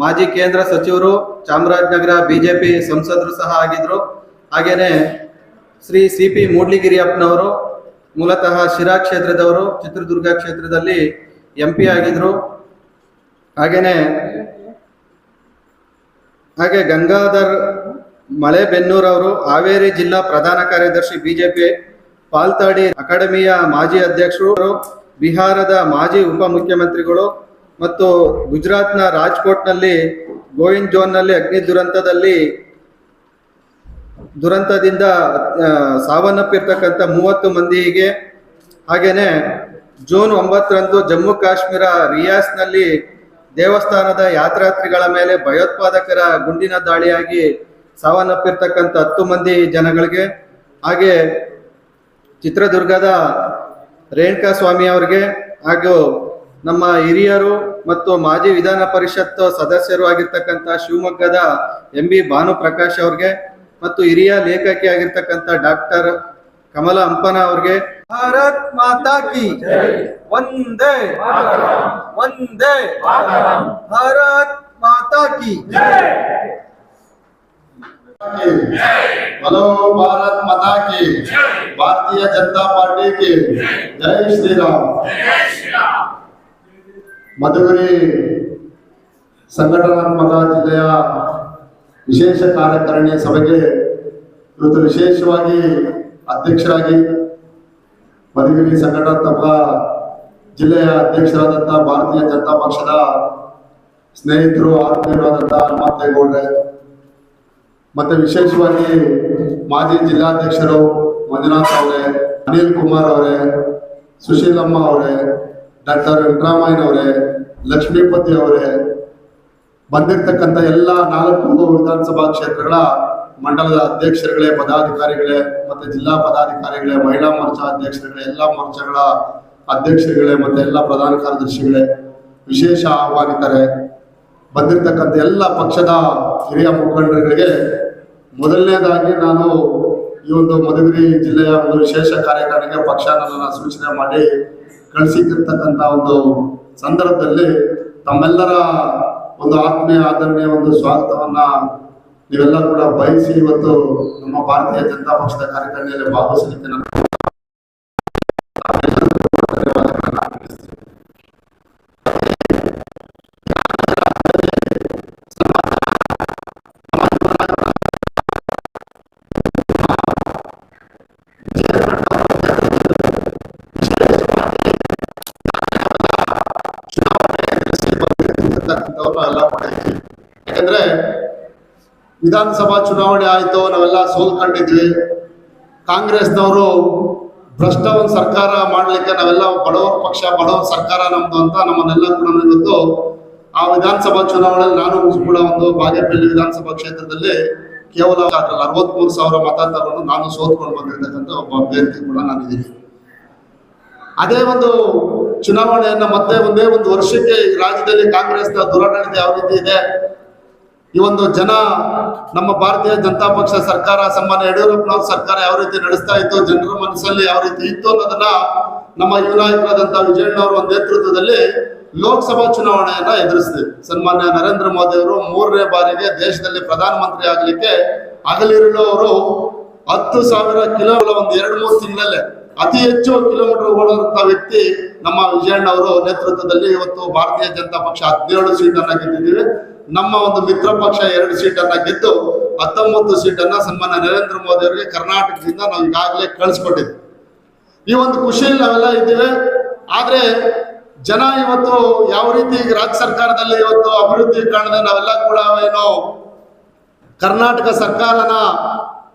ಮಾಜಿ ಕೇಂದ್ರ ಸಚಿವರು, ಚಾಮರಾಜನಗರ ಬಿಜೆಪಿ ಸಂಸದರು ಸಹ ಆಗಿದ್ರು. ಹಾಗೇನೆ ಶ್ರೀ ಸಿ ಪಿ ಮೂಡ್ಲಿಗಿರಿಯಪ್ಪನವರು, ಮೂಲತಃ ಶಿರಾ ಕ್ಷೇತ್ರದವರು, ಚಿತ್ರದುರ್ಗ ಕ್ಷೇತ್ರದಲ್ಲಿ ಎಂ ಪಿ ಆಗಿದ್ರು. ಹಾಗೇನೆ ಹಾಗೆ ಗಂಗಾಧರ್ ಮಳೆಬೆನ್ನೂರ್ ಅವರು ಹಾವೇರಿ ಜಿಲ್ಲಾ ಪ್ರಧಾನ ಕಾರ್ಯದರ್ಶಿ ಬಿಜೆಪಿ, ಪಾಲ್ತಾಡಿ ಅಕಾಡೆಮಿಯ ಮಾಜಿ ಅಧ್ಯಕ್ಷರು, ಬಿಹಾರದ ಮಾಜಿ ಉಪಮುಖ್ಯಮಂತ್ರಿಗಳು ಮತ್ತು ಗುಜರಾತ್ನ ರಾಜ್ಕೋಟ್ನಲ್ಲಿ ಗೋವಿಂದ್ ಜೋನ್ನಲ್ಲಿ ಅಗ್ನಿ ದುರಂತದಲ್ಲಿ ದುರಂತದಿಂದ ಸಾವನ್ನಪ್ಪಿರ್ತಕ್ಕಂಥ ಮೂವತ್ತು ಮಂದಿಗೆ ಹಾಗೇನೆ ಜೂನ್ ಒಂಬತ್ತರಂದು ಜಮ್ಮು ಕಾಶ್ಮೀರ ರಿಯಾಸ್ನಲ್ಲಿ ದೇವಸ್ಥಾನದ ಯಾತ್ರಾರ್ಥಿಗಳ ಮೇಲೆ ಭಯೋತ್ಪಾದಕರ ಗುಂಡಿನ ದಾಳಿಯಾಗಿ ಸಾವನ್ನಪ್ಪಿರ್ತಕ್ಕಂಥ ಹತ್ತು ಮಂದಿ ಜನಗಳಿಗೆ ಹಾಗೆ ಚಿತ್ರದುರ್ಗದ ರೇಣುಕಾ ಸ್ವಾಮಿ ಅವರಿಗೆ ಹಾಗೂ ನಮ್ಮ ಹಿರಿಯರು ಮತ್ತು ಮಾಜಿ ವಿಧಾನ ಪರಿಷತ್ ಸದಸ್ಯರು ಆಗಿರ್ತಕ್ಕಂಥ ಶಿವಮೊಗ್ಗದ ಎಂ ಬಿ ಭಾನುಪ್ರಕಾಶ್ ಅವ್ರಿಗೆ ಮತ್ತು ಹಿರಿಯ ಲೇಖಕಿ ಆಗಿರ್ತಕ್ಕಂಥ ಡಾಕ್ಟರ್ ಕಮಲ ಅಂಪನ ಅವ್ರಿಗೆ. ಭಾರತ್ ಮಾತಾ ಕಿ ಒಂದೇ ಒಂದೇ ಭಾರತ್ ಮಾತಾ ಕಿ ಹಲೋ ಭಾರತ್ ಮಾತಾ ಕಿ ಭಾರತೀಯ ಜನತಾ ಪಾರ್ಟಿ ಕಿ ಜೈ ಶ್ರೀರಾಮ್. ಮಧುಗಿರಿ ಸಂಘಟನಾತ್ಮಕ ಜಿಲ್ಲೆಯ ವಿಶೇಷ ಕಾರ್ಯಕಾರಿಣಿ ಸಭೆಗೆ ಇವತ್ತು ವಿಶೇಷವಾಗಿ ಅಧ್ಯಕ್ಷರಾಗಿ ಮಧುಗಿರಿ ಸಂಘಟನಾತ್ಮಕ ಜಿಲ್ಲೆಯ ಅಧ್ಯಕ್ಷರಾದಂಥ ಭಾರತೀಯ ಜನತಾ ಪಕ್ಷದ ಸ್ನೇಹಿತರು ಆತ್ಮೀಯರಾದಂಥ ಹನುಮಂತೇಗೌಡ್ರೆ ಮತ್ತೆ ವಿಶೇಷವಾಗಿ ಮಾಜಿ ಜಿಲ್ಲಾಧ್ಯಕ್ಷರು ಮಂಜುನಾಥ್ ಅವರೇ, ಅನಿಲ್ ಕುಮಾರ್ ಅವರೇ, ಸುಶೀಲಮ್ಮ ಅವರೇ ಡಾಕ್ಟರ್ ವೆಂಕಟರಾಮಯ್ಯ ಅವರೇ ಲಕ್ಷ್ಮೀಪತಿ ಅವರೇ, ಬಂದಿರ್ತಕ್ಕಂಥ ಎಲ್ಲ ನಾಲ್ಕು ವಿಧಾನಸಭಾ ಕ್ಷೇತ್ರಗಳ ಮಂಡಲದ ಅಧ್ಯಕ್ಷರುಗಳೇ, ಪದಾಧಿಕಾರಿಗಳೇ ಮತ್ತೆ ಜಿಲ್ಲಾ ಪದಾಧಿಕಾರಿಗಳೇ, ಮಹಿಳಾ ಮೋರ್ಚಾ ಅಧ್ಯಕ್ಷರುಗಳೇ, ಎಲ್ಲ ಮೋರ್ಚಾಗಳ ಅಧ್ಯಕ್ಷರುಗಳೇ ಮತ್ತೆ ಎಲ್ಲ ಪ್ರಧಾನ ಕಾರ್ಯದರ್ಶಿಗಳೇ ವಿಶೇಷ ಆಹ್ವಾನಿತರೆ ಬಂದಿರತಕ್ಕಂಥ ಎಲ್ಲ ಪಕ್ಷದ ಹಿರಿಯ ಮುಖಂಡರುಗಳಿಗೆ ಮೊದಲನೇದಾಗಿ ನಾನು ಈ ಒಂದು ಮಧುಗಿರಿ ಜಿಲ್ಲೆಯ ಒಂದು ವಿಶೇಷ ಕಾರ್ಯಕ್ರಮಕ್ಕೆ ಪಕ್ಷ ನನ್ನ ಸೂಚನೆ ಮಾಡಿ ಕಳಿಸಿರ್ತಕ್ಕಂಥ ಒಂದು ಸಂದರ್ಭದಲ್ಲಿ ತಮ್ಮೆಲ್ಲರ ಒಂದು ಆತ್ಮೀಯ ಆದರಣೀಯ ಒಂದು ಸ್ವಾಗತವನ್ನ ನೀವೆಲ್ಲ ಕೂಡ ಬಯಸಿ ಇವತ್ತು ನಮ್ಮ ಭಾರತೀಯ ಜನತಾ ಪಕ್ಷದ ಕಾರ್ಯಕ್ರಮದಲ್ಲಿ ಭಾಗವಹಿಸಲಿಕ್ಕೆ ನಾನು ಯಾಕಂದ್ರೆ ವಿಧಾನಸಭಾ ಚುನಾವಣೆ ಆಯ್ತು, ನಾವೆಲ್ಲ ಸೋಲ್ಕೊಂಡಿದ್ವಿ. ಕಾಂಗ್ರೆಸ್ನವರು ಭ್ರಷ್ಟ ಒಂದು ಸರ್ಕಾರ ಮಾಡ್ಲಿಕ್ಕೆ ನಾವೆಲ್ಲ ಬಡವರ ಪಕ್ಷ, ಬಡವರ ಸರ್ಕಾರ ನಮ್ದು ಅಂತ ನಮ್ಮನ್ನೆಲ್ಲ ಕೂಡ ಇವತ್ತು ಆ ವಿಧಾನಸಭಾ ಚುನಾವಣೆಯಲ್ಲಿ ನಾನು ಕೂಡ ಒಂದು ಬಾಗೇಪಲ್ಲಿ ವಿಧಾನಸಭಾ ಕ್ಷೇತ್ರದಲ್ಲಿ ಕೇವಲ ಅರವತ್ಮೂರು ಸಾವಿರ ಮತ ತಗೊಂಡು ನಾನು ಸೋತ್ಕೊಂಡು ಬಂದಿರ್ತಕ್ಕಂಥ ಒಬ್ಬ ಅಭ್ಯರ್ಥಿ ಕೂಡ ನಾನಿದ್ದೀನಿ. ಅದೇ ಒಂದು ಚುನಾವಣೆಯನ್ನ ಮತ್ತೆ ಒಂದೇ ಒಂದು ವರ್ಷಕ್ಕೆ ರಾಜ್ಯದಲ್ಲಿ ಕಾಂಗ್ರೆಸ್ನ ದುರಾಡಳಿತ ಯಾವ ರೀತಿ ಇದೆ? ಈ ಒಂದು ಜನ ನಮ್ಮ ಭಾರತೀಯ ಜನತಾ ಪಕ್ಷ ಸರ್ಕಾರ, ಸನ್ಮಾನ್ಯ ಯಡಿಯೂರಪ್ಪನವ್ರ ಸರ್ಕಾರ ಯಾವ ರೀತಿ ನಡೆಸ್ತಾ ಇತ್ತು, ಜನರ ಮನಸ್ಸಲ್ಲಿ ಯಾವ ರೀತಿ ಇತ್ತು ಅನ್ನೋದನ್ನ ನಮ್ಮ ಯುವ ನಾಯಕರಾದಂತಹ ವಿಜಯಣ್ಣವರ ನೇತೃತ್ವದಲ್ಲಿ ಲೋಕಸಭಾ ಚುನಾವಣೆಯನ್ನ ಎದುರಿಸಿದೆ. ಸನ್ಮಾನ್ಯ ನರೇಂದ್ರ ಮೋದಿ ಅವರು ಮೂರನೇ ಬಾರಿಗೆ ದೇಶದಲ್ಲಿ ಪ್ರಧಾನಮಂತ್ರಿ ಆಗಲಿಕ್ಕೆ ಆಗ್ಲಿಕ್ಕೆ ಅವರು ಹತ್ತು ಸಾವಿರ ಕಿಲೋಮೀಟರ್, ಒಂದು ಎರಡು ಮೂರು ತಿಂಗಳಲ್ಲೇ ಅತಿ ಹೆಚ್ಚು ಕಿಲೋಮೀಟರ್ ಓಡುವಂತ ವ್ಯಕ್ತಿ ನಮ್ಮ ವಿಜಯಣ್ಣ ಅವರು ನೇತೃತ್ವದಲ್ಲಿ ಇವತ್ತು ಭಾರತೀಯ ಜನತಾ ಪಕ್ಷ ಹದಿನೇಳು ಸೀಟನ್ನು ಗೆದ್ದಿದ್ದೀವಿ. ನಮ್ಮ ಒಂದು ಮಿತ್ರ ಪಕ್ಷ ಎರಡು ಸೀಟನ್ನ ಗೆದ್ದು ಹತ್ತೊಂಬತ್ತು ಸೀಟನ್ನ ಸನ್ಮಾನ್ಯ ನರೇಂದ್ರ ಮೋದಿ ಅವರಿಗೆ ಕರ್ನಾಟಕದಿಂದ ನಾವು ಈಗಾಗಲೇ ಕಳಿಸ್ಕೊಟ್ಟಿದ್ವಿ. ಈ ಒಂದು ಖುಷಿಯಲ್ಲಿ ನಾವೆಲ್ಲ ಇದ್ದೀವಿ. ಆದ್ರೆ ಜನ ಇವತ್ತು ಯಾವ ರೀತಿ ಈಗ ರಾಜ್ಯ ಸರ್ಕಾರದಲ್ಲಿ ಇವತ್ತು ಅಭಿವೃದ್ಧಿ ಕಾಣದೆ ನಾವೆಲ್ಲ ಕೂಡ ಏನು ಕರ್ನಾಟಕ ಸರ್ಕಾರನ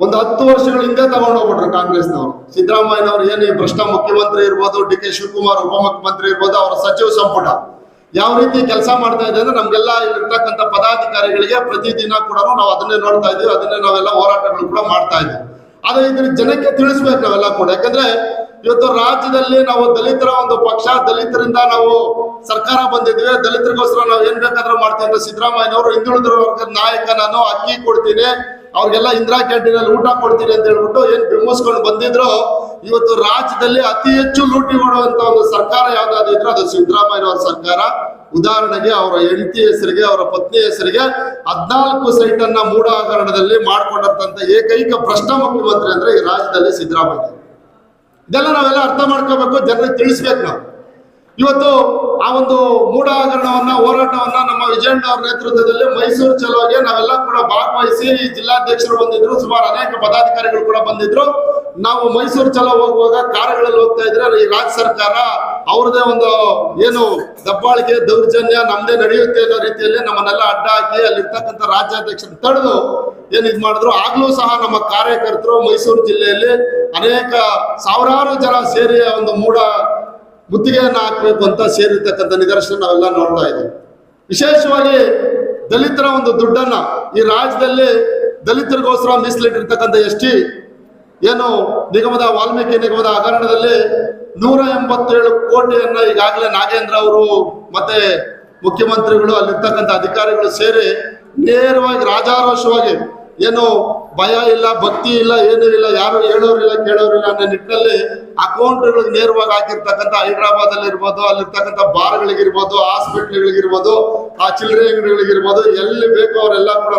ಒಂದು ಹತ್ತು ವರ್ಷಗಳ ಹಿಂದೆ ತಗೊಂಡು ಹೋಗ್ಬಿಟ್ರು ಕಾಂಗ್ರೆಸ್ನವರು. ಸಿದ್ದರಾಮಯ್ಯನವರು ಏನು ಭ್ರಷ್ಟ ಮುಖ್ಯಮಂತ್ರಿ ಇರ್ಬೋದು, ಡಿ ಕೆ ಶಿವಕುಮಾರ್ ಉಪಮುಖ್ಯಮಂತ್ರಿ ಇರ್ಬೋದು, ಅವರ ಸಚಿವ ಸಂಪುಟ. ಯಾವ ರೀತಿ ಕೆಲಸ ಮಾಡ್ತಾ ಇದೆ ಅಂದ್ರೆ ನಮ್ಗೆಲ್ಲ ಇಲ್ಲಿರ್ತಕ್ಕಂಥ ಪದಾಧಿಕಾರಿಗಳಿಗೆ ಪ್ರತಿದಿನ ಕೂಡ ನಾವು ಅದನ್ನೇ ನೋಡ್ತಾ ಇದೀವಿ ಅದನ್ನೇ ನಾವೆಲ್ಲ ಹೋರಾಟಗಳು ಕೂಡ ಮಾಡ್ತಾ ಇದ್ದೀವಿ. ಆದ್ರೆ ಇದ್ರ ಜನಕ್ಕೆ ತಿಳಿಸ್ಬೇಕು ನಾವೆಲ್ಲ ಕೂಡ. ಯಾಕಂದ್ರೆ ಇವತ್ತು ರಾಜ್ಯದಲ್ಲಿ ನಾವು ದಲಿತರ ಒಂದು ಪಕ್ಷ, ದಲಿತರಿಂದ ನಾವು ಸರ್ಕಾರ ಬಂದಿದ್ವಿ ದಲಿತರಿಗೋಸ್ಕರ ನಾವು ಏನ್ ಬೇಕಾದ್ರೂ ಮಾಡ್ತೀವಿ ಅಂದ್ರೆ ಸಿದ್ದರಾಮಯ್ಯನವರು ಹಿಂದುಳಿದ ವರ್ಗದ ನಾಯಕ ನಾನು ಅಕ್ಕಿ ಕೊಡ್ತೀನಿ, ಅವ್ರಿಗೆಲ್ಲ ಇಂದಿರಾ ಕ್ಯಾಂಟೀನ್ ಅಲ್ಲಿ ಊಟ ಕೊಡ್ತೀನಿ ಅಂತ ಹೇಳ್ಬಿಟ್ಟು ಏನ್ ಬಿಂಬಿಸ್ಕೊಂಡು ಬಂದಿದ್ರು, ಇವತ್ತು ರಾಜ್ಯದಲ್ಲಿ ಅತಿ ಹೆಚ್ಚು ಲೂಟಿ ಮಾಡುವಂತ ಒಂದು ಸರ್ಕಾರ ಯಾವ್ದಾದ್ರು ಇದ್ರೆ ಅದು ಸಿದ್ದರಾಮಯ್ಯನವರ ಸರ್ಕಾರ. ಉದಾಹರಣೆಗೆ ಅವರ ಹೆಂಡತಿ ಹೆಸರಿಗೆ, ಅವರ ಪತ್ನಿ ಹೆಸರಿಗೆ ಹದ್ನಾಲ್ಕು ಸೈಟ್ ಅನ್ನ ಮೂಢ ಹಗರಣದಲ್ಲಿ ಏಕೈಕ ಭ್ರಷ್ಟ ಮುಖ್ಯಮಂತ್ರಿ ಅಂದ್ರೆ ಈ ರಾಜ್ಯದಲ್ಲಿ ಸಿದ್ದರಾಮಯ್ಯ. ಇದೆಲ್ಲ ನಾವೆಲ್ಲ ಅರ್ಥ ಮಾಡ್ಕೋಬೇಕು, ಜನರಿಗೆ ತಿಳಿಸ್ಬೇಕು ನಾವು. ಇವತ್ತು ಆ ಒಂದು ಮೂಢ ಹಗರಣವನ್ನ ಹೋರಾಟವನ್ನ ನಮ್ಮ ವಿಜಯಣ್ಣ ಅವರ ನೇತೃತ್ವದಲ್ಲಿ ಮೈಸೂರು ಚಲೋಗೆ ನಾವೆಲ್ಲ ಕೂಡ ಭಾಗವಹಿಸಿ ಜಿಲ್ಲಾಧ್ಯಕ್ಷರು ಬಂದಿದ್ರು, ಸುಮಾರು ಅನೇಕ ಪದಾಧಿಕಾರಿಗಳು ಕೂಡ ಬಂದಿದ್ರು. ನಾವು ಮೈಸೂರು ಚಲೋ ಹೋಗುವಾಗ ಕಾರುಗಳಲ್ಲಿ ಹೋಗ್ತಾ ಇದ್ರೆ ಈ ರಾಜ್ಯ ಸರ್ಕಾರ ಅವ್ರದೇ ಒಂದು ಏನು ದಬ್ಬಾಳಿಕೆ ದೌರ್ಜನ್ಯ ನಮ್ದೇ ನಡೆಯುತ್ತೆ ಅನ್ನೋ ರೀತಿಯಲ್ಲಿ ನಮ್ಮನ್ನೆಲ್ಲ ಅಡ್ಡ ಹಾಕಿ ಅಲ್ಲಿರ್ತಕ್ಕಂಥ ರಾಜ್ಯಾಧ್ಯಕ್ಷರು ತಡೆದು ಏನ್ ಇದು ಮಾಡಿದ್ರು, ಆಗ್ಲೂ ಸಹ ನಮ್ಮ ಕಾರ್ಯಕರ್ತರು ಮೈಸೂರು ಜಿಲ್ಲೆಯಲ್ಲಿ ಅನೇಕ ಸಾವಿರಾರು ಜನ ಸೇರಿ ಒಂದು ಮೂಢ ಗುತ್ತಿಗೆಯನ್ನು ಹಾಕಬೇಕು ಅಂತ ಸೇರಿರ್ತಕ್ಕಂಥ ನಿದರ್ಶನ ನಾವೆಲ್ಲ ನೋಡ್ತಾ ಇದ್ದೀವಿ. ವಿಶೇಷವಾಗಿ ದಲಿತರ ಒಂದು ದುಡ್ಡನ್ನ ಈ ರಾಜ್ಯದಲ್ಲಿ ದಲಿತರಿಗೋಸ್ಕರ ಮೀಸಲಿಟ್ಟಿರ್ತಕ್ಕಂಥ ಎಸ್ ಟಿ ಏನು ನಿಗಮದ ವಾಲ್ಮೀಕಿ ನಿಗಮದ ಹಗರಣದಲ್ಲಿ ನೂರ ಎಂಬತ್ತೇಳು ಕೋಟಿಯನ್ನ ಈಗಾಗಲೇ ನಾಗೇಂದ್ರ ಅವರು ಮತ್ತೆ ಮುಖ್ಯಮಂತ್ರಿಗಳು ಅಲ್ಲಿರ್ತಕ್ಕಂಥ ಅಧಿಕಾರಿಗಳು ಸೇರಿ ನೇರವಾಗಿ ರಾಜಾರೋಷವಾಗಿ ಏನು ಭಯ ಇಲ್ಲ, ಭಕ್ತಿ ಇಲ್ಲ, ಏನೂ ಇಲ್ಲ, ಯಾರು ಹೇಳೋರಿಲ್ಲ, ಕೇಳೋರಿಲ್ಲ ಅನ್ನೋ ನಿಟ್ಟಿನಲ್ಲಿ ಅಕೌಂಟ್ಗಳಿಗೆ ನೇರವಾಗಿ ಹಾಕಿರ್ತಕ್ಕಂಥ ಹೈದರಾಬಾದ್ ಅಲ್ಲಿ ಇರ್ಬೋದು ಅಲ್ಲಿರ್ತಕ್ಕಂಥ ಬಾರ್ಗಳಿಗಿರ್ಬೋದು, ಹಾಸ್ಪಿಟ್ಲ್ಗಳಿಗಿರ್ಬೋದು, ಆ ಚಿಲ್ಲರೆ ಅಂಗಡಿಗಳಿಗಿರ್ಬೋದು, ಎಲ್ಲಿ ಬೇಕೋ ಅವರೆಲ್ಲ ಕೂಡ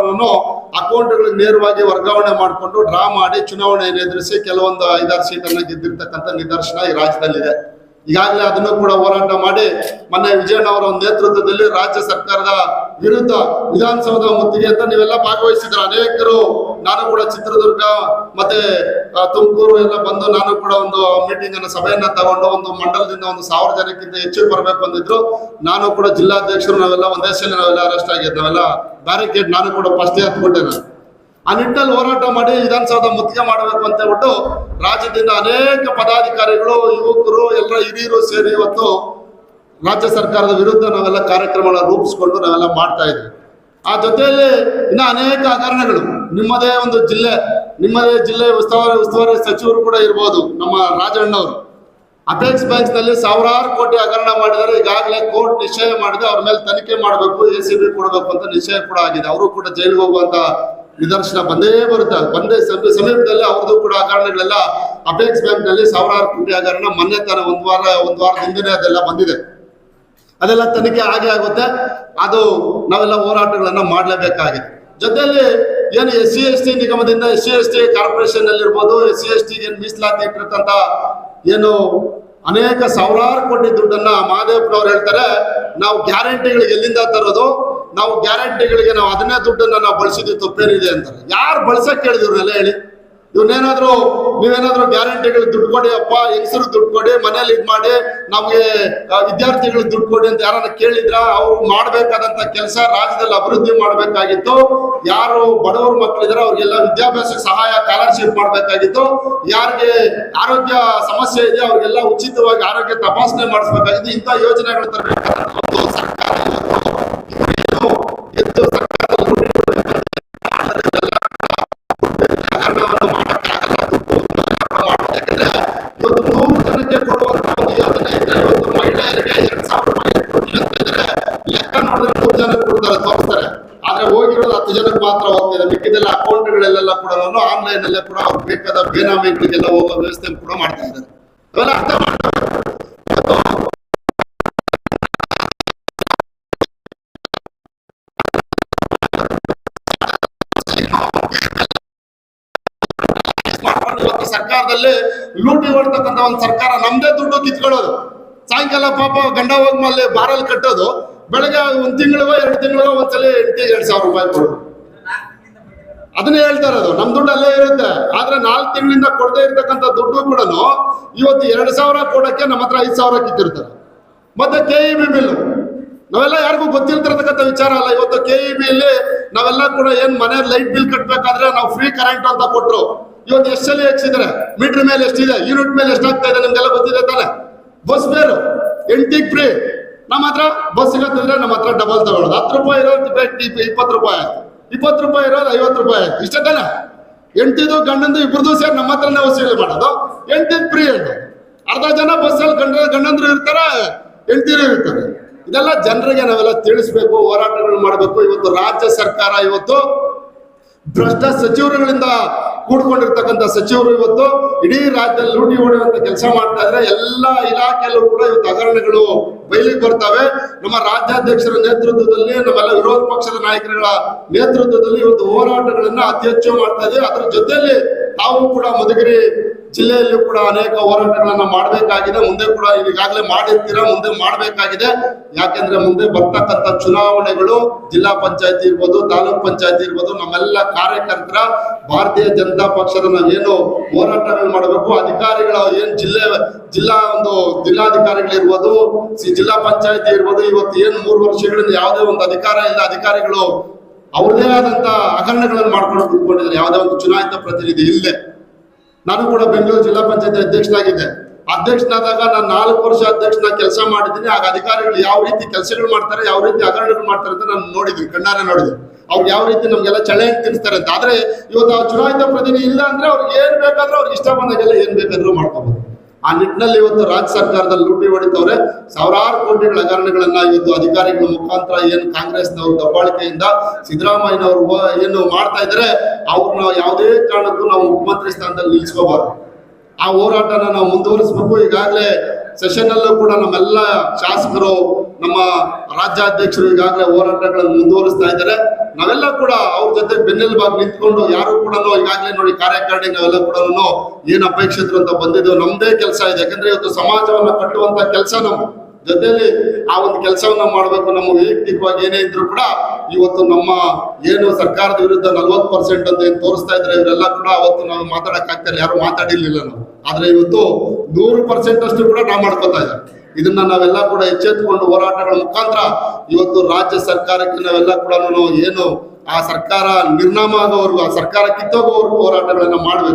ಅಕೌಂಟ್ಗಳಿಗೆ ನೇರವಾಗಿ ವರ್ಗಾವಣೆ ಮಾಡಿಕೊಂಡು ಡ್ರಾ ಮಾಡಿ ಚುನಾವಣೆಯನ್ನು ಎದುರಿಸಿ ಕೆಲವೊಂದು ಐದಾರು ಸೀಟನ್ನು ಗೆದ್ದಿರ್ತಕ್ಕಂಥ ನಿದರ್ಶನ ಈ ರಾಜ್ಯದಲ್ಲಿದೆ. ಈಗಾಗಲೇ ಅದನ್ನು ಕೂಡ ಹೋರಾಟ ಮಾಡಿ ಮೊನ್ನೆ ವಿಜಯಣ್ಣ ಅವರ ನೇತೃತ್ವದಲ್ಲಿ ರಾಜ್ಯ ಸರ್ಕಾರದ ವಿರುದ್ಧ ವಿಧಾನಸೌಧ ಮುತ್ತಿಗೆ ಅಂತ ನೀವೆಲ್ಲ ಭಾಗವಹಿಸಿದ್ರು ಅನೇಕರು ನಾನು ಕೂಡ ಚಿತ್ರದುರ್ಗ ಮತ್ತೆ ತುಮಕೂರು ಎಲ್ಲ ಬಂದು ನಾನು ಕೂಡ ಒಂದು ಮೀಟಿಂಗ್ ಅನ್ನು ಸಭೆಯನ್ನ ತಗೊಂಡು ಒಂದು ಮಂಡಲದಿಂದ ಒಂದು ಸಾವಿರ ಜನಕ್ಕಿಂತ ಹೆಚ್ಚು ಬರಬೇಕು ಅಂದಿದ್ರು. ನಾನು ಕೂಡ ಜಿಲ್ಲಾಧ್ಯಕ್ಷರು, ನಾವೆಲ್ಲ ಒಂದೇ ಸಲ ನಾವೆಲ್ಲ ಅರೆಸ್ಟ್ ಆಗಿದ್ದು, ನಾವೆಲ್ಲ ಬ್ಯಾರಿಕೇಡ್ ನಾನು ಕೂಡ ಫಸ್ಟ್ ಹತ್ಬಿಟ್ಟೆ ನಾನು. ಆ ನಿಟ್ಟಲ್ಲಿ ಹೋರಾಟ ಮಾಡಿ ವಿಧಾನಸೌಧ ಮುತ್ತಿಗೆ ಮಾಡಬೇಕು ಅಂತ ಹೇಳ್ಬಿಟ್ಟು ರಾಜ್ಯದಿಂದ ಅನೇಕ ಪದಾಧಿಕಾರಿಗಳು, ಯುವಕರು, ಎಲ್ಲ ಹಿರಿಯರು ಸೇರಿ ಇವತ್ತು ರಾಜ್ಯ ಸರ್ಕಾರದ ವಿರುದ್ಧ ನಾವೆಲ್ಲ ಕಾರ್ಯಕ್ರಮಗಳ ರೂಪಿಸ್ಕೊಂಡು ನಾವೆಲ್ಲ ಮಾಡ್ತಾ ಇದ್ವಿ. ಆ ಜೊತೆಯಲ್ಲಿ ಇನ್ನ ಅನೇಕ ಹಗರಣಗಳು. ನಿಮ್ಮದೇ ಒಂದು ಜಿಲ್ಲೆ, ನಿಮ್ಮದೇ ಜಿಲ್ಲೆ ಉಸ್ತುವಾರಿ ಉಸ್ತುವಾರಿ ಸಚಿವರು ಕೂಡ ಇರ್ಬೋದು, ನಮ್ಮ ರಾಜಣ್ಣವರು. ಅಪೆಕ್ಸ್ ಬ್ಯಾಂಕ್ನಲ್ಲಿ ಸಾವಿರಾರು ಕೋಟಿ ಹಗರಣ ಮಾಡಿದರೆ ಈಗಾಗಲೇ ಕೋರ್ಟ್ ನಿಶ್ಚಯ ಮಾಡಿದೆ. ಅವ್ರ ಮೇಲೆ ತನಿಖೆ ಮಾಡಬೇಕು ಎ ಸಿ ಬಿ ಕೊಡಬೇಕು ಅಂತ ನಿಶ್ಚಯ ಕೂಡ ಆಗಿದೆ. ಅವರು ಕೂಡ ಜೈಲಿಗೆ ಹೋಗುವಂತ ನಿದರ್ಶನ ಬಂದೇ ಬರುತ್ತೆ. ಬಂದೇ ಸಮೀಪದಲ್ಲಿ ಅವ್ರದ್ದು ಕೂಡ ಹಗರಣಗಳೆಲ್ಲ ಅಪೆಕ್ಸ್ ಬ್ಯಾಂಕ್ನಲ್ಲಿ ಸಾವಿರಾರು ಕೋಟಿ ಹಗರಣ ಮೊನ್ನೆ ತಾನೆ ಒಂದು ವಾರ, ಒಂದು ವಾರದ ಹಿಂದಿನ ಅದೆಲ್ಲ ಬಂದಿದೆ. ಅದೆಲ್ಲ ತನಿಖೆ ಆಗೇ ಆಗುತ್ತೆ. ಅದು ನಾವೆಲ್ಲ ಹೋರಾಟಗಳನ್ನ ಮಾಡಲೇಬೇಕಾಗಿದೆ. ಜೊತೆಯಲ್ಲಿ ಏನು ಎಸ್ ಸಿ ಎಸ್ ಟಿ ನಿಗಮದಿಂದ, S C S T corporation ಅಲ್ಲಿ ಇರ್ಬೋದು ಎಸ್ ಸಿ ಎಸ್ ಟಿ ಮೀಸಲಾತಿ ಇಟ್ಟಿರ್ತಂತ ಏನು ಅನೇಕ ಸಾವಿರಾರು ಕೋಟಿ ದುಡ್ಡನ್ನ ಮಹಾದೇವಪ್ಪನವ್ರು ಹೇಳ್ತಾರೆ, ನಾವು ಗ್ಯಾರಂಟಿಗಳಿಗೆ ಎಲ್ಲಿಂದ ತರೋದು? ನಾವು ಗ್ಯಾರಂಟಿಗಳಿಗೆ ನಾವು ಅದನ್ನೇ ದುಡ್ಡನ್ನ ನಾವು ಬಳಸಿದ್ವಿ ತಪ್ಪೇನಿದೆ ಅಂತಾರೆ ಯಾರು ಬಳಸಕ್ ಕೇಳಿದ್ರಲ್ಲ ಹೇಳಿ. ಇವನ್ನೇನಾದ್ರು ನೀವೇನಾದ್ರೂ ಗ್ಯಾರಂಟಿಗಳು ದುಡ್ಡು ಕೊಡಿ, ಅಪ್ಪ, ಹೆಂಗಸರು ದುಡ್ಡು ಕೊಡಿ, ಮನೇಲಿ ಇದು ಮಾಡಿ, ನಮಗೆ ವಿದ್ಯಾರ್ಥಿಗಳು ದುಡ್ಡು ಕೊಡಿ ಅಂತ ಯಾರನ್ನ ಕೇಳಿದ್ರ, ಅವ್ರು ಮಾಡಬೇಕಾದಂತ ಕೆಲಸ ರಾಜ್ಯದಲ್ಲಿ ಅಭಿವೃದ್ಧಿ ಮಾಡ್ಬೇಕಾಗಿತ್ತು. ಯಾರು ಬಡವರ ಮಕ್ಕಳಿದ್ರೆ ಅವ್ರಿಗೆಲ್ಲ ವಿದ್ಯಾಭ್ಯಾಸ ಸಹಾಯ ಸ್ಕಾಲರ್ಶಿಪ್ ಮಾಡಬೇಕಾಗಿತ್ತು. ಯಾರಿಗೆ ಆರೋಗ್ಯ ಸಮಸ್ಯೆ ಇದೆ, ಅವ್ರಿಗೆಲ್ಲ ಉಚಿತವಾಗಿ ಆರೋಗ್ಯ ತಪಾಸಣೆ ಮಾಡಿಸ್ಬೇಕಾಗಿತ್ತು. ಇಂಥ ಯೋಜನೆಗಳು ಒಂದು ಸರ್ಕಾರ ಇವತ್ತು ಎದ್ದು ಸರ್ಕಾರದ ಹಗರಣವನ್ನು ಮಾಡಕ್ಕಾಗಲ್ಲ, ದುಡ್ಡು ಯಾಕಂದ್ರೆ ಇವತ್ತು ತೋರಿಸ್ತಾರೆ ಆದ್ರೆ ಜನಕ್ಕೆ ಮಾತ್ರ ಅಕೌಂಟ್ಗಳಲ್ಲೆಲ್ಲ ಕೂಡ ಆನ್ಲೈನ್ ಅಲ್ಲೇ ಕೂಡ ಬೇಕಾದ ಬೇನಾಮಿಗಳಿಗೆಲ್ಲ ಹೋಗೋ ವ್ಯವಸ್ಥೆ ಕೂಡ ಮಾಡ್ತಾ ಇದ್ದಾರೆ. ಅರ್ಥ ಮಾಡ್ತಾರೆ ಸರ್ಕಾರದಲ್ಲಿ ಲೂಟಿ ಹೊಡ್ತಕ್ಕಂಥ ಒಂದು ಸರ್ಕಾರ ನಮ್ದೇ ದುಡ್ಡು ಕಿತ್ಕೊಳ್ಳೋದು. ಸಾಯಂಕಾಲ ಪಾಪ ಗಂಡ ಹೋಗ್ ಮಲ್ಲಿ ಬಾರಲ್ಲಿ ಕಟ್ಟೋದು. ಬೆಳಗ್ಗೆ ಒಂದ್ ತಿಂಗಳಿಗೋ, ಎರಡು ತಿಂಗಳಿಗೋ ಒಂದ್ಸಲಿ ಎಂಟು ಎರಡ್ ಸಾವಿರ ರೂಪಾಯಿ ಕೊಡೋದು ಅದನ್ನೇ ಹೇಳ್ತಾ ಇರೋದು. ನಮ್ ದುಡ್ಡು ಅಲ್ಲೇ ಇರುತ್ತೆ. ಆದ್ರೆ ನಾಲ್ಕು ತಿಂಗಳಿಂದ ಕೊಡದೆ ಇರ್ತಕ್ಕಂಥ ದುಡ್ಡು ಕೂಡ ಇವತ್ತು ಎರಡ್ ಸಾವಿರ ಕೊಡಕ್ಕೆ ನಮ್ಮ ಹತ್ರ ಐದ್ ಸಾವಿರ ಕಿತ್ತಿರ್ತಾರೆ. ಮತ್ತೆ ಕೆ ಇ ಬಿ ಬಿಲ್ ನಾವೆಲ್ಲ ಯಾರಿಗೂ ಗೊತ್ತಿಲ್ತಿರತಕ್ಕಂಥ ವಿಚಾರ ಅಲ್ಲ. ಇವತ್ತು ಕೆ ಇ ಬಿ ನಾವೆಲ್ಲ ಕೂಡ ಏನ್ ಮನೆ ಲೈಟ್ ಬಿಲ್ ಕಟ್ಬೇಕಾದ್ರೆ ನಾವು ಫ್ರೀ ಕರೆಂಟ್ ಅಂತ ಕೊಟ್ರು. ಇವತ್ತು ಎಷ್ಟು ಸಲ ಹೆಚ್ಚಿದ್ರೆ ಮೀಟರ್ ಮೇಲೆ ಎಷ್ಟಿದೆ? ಯೂನಿಟ್ ಮೇಲೆ ಎಷ್ಟಾಗ್ತಾ ಇದೆ ನಿಮ್ಗೆಲ್ಲ ಗೊತ್ತಿದೆ ತಾನೆ? ಬಸ್ ಬೇರು, ಎಂಟಿಗೆ ಫ್ರೀ. ನಮ್ಮ ಹತ್ರ ಬಸ್ ಸಿಗತ್ತಿದ್ರೆ ನಮ್ಮ ಹತ್ರ ಡಬಲ್ ತಗೊಳ್ಳೋದು. ಹತ್ತು ರೂಪಾಯಿ ಇರೋದು ಇಪ್ಪತ್ತು ರೂಪಾಯಿ ಆಯ್ತು. ಇಪ್ಪತ್ತು ರೂಪಾಯಿ ಇರೋದು ಐವತ್ತು ರೂಪಾಯಿ ಆಯ್ತು. ಇಷ್ಟೇ ತಾನೆ? ಎಂಟಿದು ಗಂಡಂದು ಇಬ್ಬರದು ಸೇರಿ ನಮ್ಮ ಹತ್ರನೇ ವಸೂಲಿ ಮಾಡೋದು. ಎಂಟಿದ್ ಫ್ರೀ ಅಂತ ಅರ್ಧ ಜನ ಬಸ್ಸಲ್ಲಿ ಗಂಡ, ಗಂಡಂದ್ರು ಇರ್ತಾರೆ, ಎಂಟಿರು ಇರ್ತಾರೆ. ಇದೆಲ್ಲ ಜನರಿಗೆ ನಾವೆಲ್ಲ ತಿಳಿಸ್ಬೇಕು, ಹೋರಾಟಗಳು ಮಾಡಬೇಕು. ಇವತ್ತು ರಾಜ್ಯ ಸರ್ಕಾರ ಇವತ್ತು ಭ್ರಷ್ಟ ಸಚಿವರುಗಳಿಂದ ಕೂಡ್ಕೊಂಡಿರ್ತಕ್ಕಂಥ ಸಚಿವರು ಇವತ್ತು ಇಡೀ ರಾಜ್ಯದಲ್ಲಿ ಲೂಟಿ ಹೊಡೆಯುವಂತ ಕೆಲಸ ಮಾಡ್ತಾ ಇದ್ರೆ ಎಲ್ಲಾ ಇಲಾಖೆಯಲ್ಲೂ ಕೂಡ ಇವತ್ತು ಹಗರಣಗಳು ಬಯಲಿಗೆ ಬರ್ತವೆ. ನಮ್ಮ ರಾಜ್ಯಾಧ್ಯಕ್ಷರ ನೇತೃತ್ವದಲ್ಲಿ, ನಮ್ಮೆಲ್ಲ ವಿರೋಧ ಪಕ್ಷದ ನಾಯಕರುಗಳ ನೇತೃತ್ವದಲ್ಲಿ ಇವತ್ತು ಹೋರಾಟಗಳನ್ನ ಅತಿ ಹೆಚ್ಚು ಮಾಡ್ತಾ ಇದೆ. ಅದರ ಜೊತೆಯಲ್ಲಿ ತಾವು ಕೂಡ ಮಧುಗಿರಿ ಜಿಲ್ಲೆಯಲ್ಲೂ ಕೂಡ ಅನೇಕ ಹೋರಾಟಗಳನ್ನ ಮಾಡಬೇಕಾಗಿದೆ. ಮುಂದೆ ಕೂಡ ಈಗಾಗಲೇ ಮಾಡಿರ್ತೀರಾ, ಮುಂದೆ ಮಾಡಬೇಕಾಗಿದೆ. ಯಾಕೆಂದ್ರೆ ಮುಂದೆ ಬರ್ತಕ್ಕಂಥ ಚುನಾವಣೆಗಳು ಜಿಲ್ಲಾ ಪಂಚಾಯತಿ ಇರ್ಬೋದು, ತಾಲೂಕ್ ಪಂಚಾಯತಿ ಇರ್ಬೋದು, ನಮ್ಮೆಲ್ಲ ಕಾರ್ಯಕರ್ತರ, ಭಾರತೀಯ ಜನತಾ ಪಕ್ಷದ ಏನು ಹೋರಾಟಗಳು ಮಾಡಬೇಕು, ಅಧಿಕಾರಿಗಳ ಏನ್ ಜಿಲ್ಲೆ, ಜಿಲ್ಲಾ ಒಂದು ಜಿಲ್ಲಾಧಿಕಾರಿಗಳಿರ್ಬೋದು ಜಿಲ್ಲಾ ಪಂಚಾಯತಿ ಇರ್ಬೋದು, ಇವತ್ತು ಏನು ಮೂರು ವರ್ಷಗಳಿಂದ ಯಾವುದೇ ಒಂದು ಅಧಿಕಾರ ಇಲ್ಲ ಅಧಿಕಾರಿಗಳು ಅವ್ರದೇ ಆದಂತ ಹಗರಣಗಳನ್ನು ಮಾಡ್ಕೊಂಡು ಕುತ್ಕೊಂಡಿದ್ದಾರೆ. ಯಾವುದೇ ಒಂದು ಚುನಾಯಿತ ಪ್ರತಿನಿಧಿ ಇಲ್ಲದೆ. ನಾನು ಕೂಡ ಬೆಂಗಳೂರು ಜಿಲ್ಲಾ ಪಂಚಾಯತ್ ಅಧ್ಯಕ್ಷನಾಗಿದ್ದೆ. ಅಧ್ಯಕ್ಷನಾದಾಗ ನಾನು ನಾಲ್ಕು ವರ್ಷ ಅಧ್ಯಕ್ಷನ ಕೆಲಸ ಮಾಡಿದ್ದೀನಿ. ಆಗ ಅಧಿಕಾರಿಗಳು ಯಾವ ರೀತಿ ಕೆಲಸಗಳು ಮಾಡ್ತಾರೆ, ಯಾವ ರೀತಿ ಹಗರಣಗಳು ಮಾಡ್ತಾರೆ ಅಂತ ನಾನು ನೋಡಿದ್ವಿ ಕಣ್ಣಾರೆ ನೋಡಿದ್ವಿ ಅವ್ರು ಯಾವ ರೀತಿ ನಮ್ಗೆಲ್ಲ ಚಳೆ ತಿನ್ನಿಸ್ತಾರೆ ಅಂತ. ಆದ್ರೆ ಇವತ್ತು ಚುನಾಯಿತ ಪ್ರತಿನಿಧಿ ಇಲ್ಲ ಅಂದ್ರೆ ಅವ್ರಿಗೆ ಏನ್ ಬೇಕಾದ್ರೂ ಅವ್ರಿಗೆ ಇಷ್ಟ ಬಂದಾಗೆಲ್ಲ ಏನ್ ಬೇಕಾದ್ರೂ ಮಾಡ್ಕೋಬಹುದು ಆ ನಿಟ್ಟಿನಲ್ಲಿ ಇವತ್ತು ರಾಜ್ಯ ಸರ್ಕಾರದಲ್ಲಿ ಲೂಟಿ ಹೊಡಿತವ್ರೆ. ಸಾವಿರಾರು ಕೋಟಿಗಳ ಹಗರಣಗಳನ್ನ ಇವತ್ತು ಅಧಿಕಾರಿಗಳ ಮುಖಾಂತರ ಏನು ಕಾಂಗ್ರೆಸ್ನವ್ರ ದಬ್ಬಾಳಿಕೆಯಿಂದ ಸಿದ್ದರಾಮಯ್ಯನವರು ಏನು ಮಾಡ್ತಾ ಇದ್ದಾರೆ, ಅವ್ರನ್ನ ಯಾವುದೇ ಕಾರಣಕ್ಕೂ ನಾವು ಮುಖ್ಯಮಂತ್ರಿ ಸ್ಥಾನದಲ್ಲಿ ನಿಲ್ಲಿಸ್ಕೋಬಾರ್ದು. ಆ ಹೋರಾಟನ ನಾವು ಮುಂದುವರಿಸಬೇಕು. ಈಗಾಗಲೇ ಸೆಷನ್ ಅಲ್ಲೂ ಕೂಡ ನಮ್ಮೆಲ್ಲ ಶಾಸಕರು, ನಮ್ಮ ರಾಜ್ಯಾಧ್ಯಕ್ಷರು ಈಗಾಗಲೇ ಹೋರಾಟಗಳನ್ನು ಮುಂದುವರಿಸ್ತಾ ಇದ್ದಾರೆ. ನಾವೆಲ್ಲ ಕೂಡ ಅವ್ರ ಜೊತೆ ಬೆನ್ನೆಲುಬಾಗಿ ನಿಂತ್ಕೊಂಡು ಯಾರು ಕೂಡ ಈಗಾಗಲೇ ನೋಡಿ ಕಾರ್ಯಕಾರಿಣಿ ನಾವೆಲ್ಲ ಕೂಡ ಏನ್ ಅಪೇಕ್ಷಿತರು ಅಂತ ಬಂದಿದ್ದೇವೆ ನಮ್ದೇ ಕೆಲಸ ಇದೆ. ಯಾಕಂದ್ರೆ ಇವತ್ತು ಸಮಾಜವನ್ನ ಕಟ್ಟುವಂತ ಕೆಲಸ ನಮ್ಮ ಜೊತೆಯಲ್ಲಿ ಆ ಒಂದು ಕೆಲಸವನ್ನ ಮಾಡಬೇಕು ನಮ್ಮ ವೈಯಕ್ತಿಕವಾಗಿ ಏನೇ ಇದ್ರು ಕೂಡ ಇವತ್ತು ನಮ್ಮ ಏನು ಸರ್ಕಾರದ ವಿರುದ್ಧ ನಲ್ವತ್ತು ಪರ್ಸೆಂಟ್ ಅಂತ ಏನ್ ತೋರಿಸ್ತಾ ಇದ್ರೆ ಇವರೆಲ್ಲ ಕೂಡ ಅವತ್ತು ನಾವು ಮಾತಾಡಕ್ ಆಗ್ತಾರೆ ಯಾರು ಮಾತಾಡಿರ್ಲಿಲ್ಲ ನಾವು. ಆದ್ರೆ ಇವತ್ತು ನೂರು ಪರ್ಸೆಂಟ್ ಅಷ್ಟು ಕೂಡ ನಾವು ಮಾಡ್ಕೊತಾ ಇದ್ದಾರೆ. ಇದನ್ನ ನಾವೆಲ್ಲ ಕೂಡ ಎಚ್ಚೆತ್ತುಕೊಂಡು ಹೋರಾಟಗಳ ಮುಖಾಂತರ ಇವತ್ತು ರಾಜ್ಯ ಸರ್ಕಾರಕ್ಕೆ ನಾವೆಲ್ಲ ಕೂಡ ಏನು ಆ ಸರ್ಕಾರ ನಿರ್ನಾಮ ಆಗೋವರೆಗೂ, ಆ ಸರ್ಕಾರ ಕಿತ್ತೋಗೋವರೆಗೂ ಹೋರಾಟಗಳನ್ನ ಮಾಡಬೇಕು.